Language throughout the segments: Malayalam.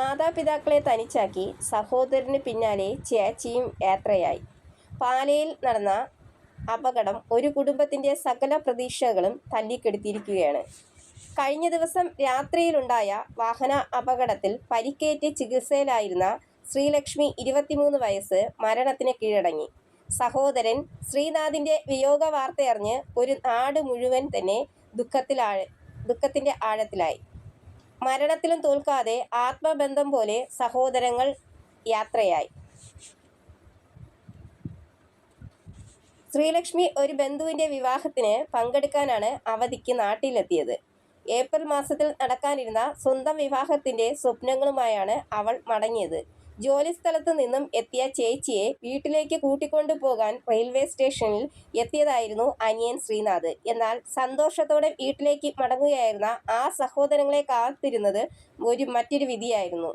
മാതാപിതാക്കളെ തനിച്ചാക്കി സഹോദരന് പിന്നാലെ ചേച്ചിയും യാത്രയായി. പാലയിൽ നടന്ന അപകടം ഒരു കുടുംബത്തിന്റെ സകല പ്രതീക്ഷകളും തല്ലിക്കെടുത്തിയിരിക്കുകയാണ് കഴിഞ്ഞ ദിവസം രാത്രിയിലുണ്ടായ വാഹന അപകടത്തിൽ പരിക്കേറ്റ് ചികിത്സയിലായിരുന്ന ശ്രീലക്ഷ്മി ഇരുപത്തിമൂന്ന് വയസ്സ് മരണത്തിന് കീഴടങ്ങി. സഹോദരൻ ശ്രീനാഥിന്റെ വിയോഗ വാർത്തയറിഞ്ഞ് ഒരു നാട് മുഴുവൻ തന്നെ ദുഃഖത്തിലാഴ ദുഃഖത്തിന്റെ ആഴത്തിലായി. മരണത്തിലും തോൽക്കാതെ ആത്മബന്ധം പോലെ സഹോദരങ്ങൾ യാത്രയായി. ശ്രീലക്ഷ്മി ഒരു ബന്ധുവിന്റെ വിവാഹത്തിന് പങ്കെടുക്കാനാണ് അവധിക്ക് നാട്ടിലെത്തിയത്. ഏപ്രിൽ മാസത്തിൽ നടക്കാനിരുന്ന സ്വന്തം വിവാഹത്തിന്റെ സ്വപ്നങ്ങളുമായാണ് അവൾ മടങ്ങിയത്. ജോലിസ്ഥലത്ത് നിന്നും എത്തിയ ചേച്ചിയെ വീട്ടിലേക്ക് കൂട്ടിക്കൊണ്ടു പോകാൻ റെയിൽവേ സ്റ്റേഷനിൽ എത്തിയതായിരുന്നു അനിയൻ ശ്രീനാഥ്. എന്നാൽ സന്തോഷത്തോടെ വീട്ടിലേക്ക് മടങ്ങുകയായിരുന്ന ആ സഹോദരങ്ങളെ കാത്തിരുന്നത് ഒരു മറ്റൊരു വിധിയായിരുന്നു.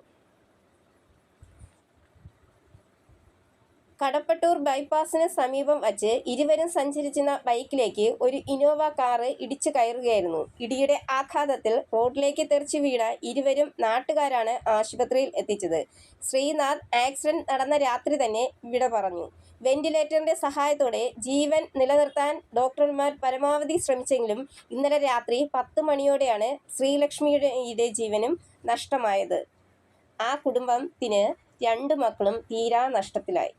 കടപ്പട്ടൂർ ബൈപ്പാസിന് സമീപം വച്ച് ഇരുവരും സഞ്ചരിച്ചിരുന്ന ബൈക്കിലേക്ക് ഒരു ഇനോവ കാറ് ഇടിച്ചു കയറുകയായിരുന്നു. ഇടിയുടെ ആഘാതത്തിൽ റോഡിലേക്ക് തെറിച്ചു വീണ ഇരുവരും നാട്ടുകാരാണ് ആശുപത്രിയിൽ എത്തിച്ചത്. ശ്രീനാഥ് ആക്സിഡന്റ് നടന്ന രാത്രി തന്നെ വിട പറഞ്ഞു. വെന്റിലേറ്ററിന്റെ സഹായത്തോടെ ജീവൻ നിലനിർത്താൻ ഡോക്ടർമാർ പരമാവധി ശ്രമിച്ചെങ്കിലും ഇന്നലെ രാത്രി പത്ത് മണിയോടെയാണ് ശ്രീലക്ഷ്മിയുടെ ജീവനും നഷ്ടമായത്. ആ കുടുംബത്തിന് രണ്ട് മക്കളും തീരാ നഷ്ടത്തിലായി.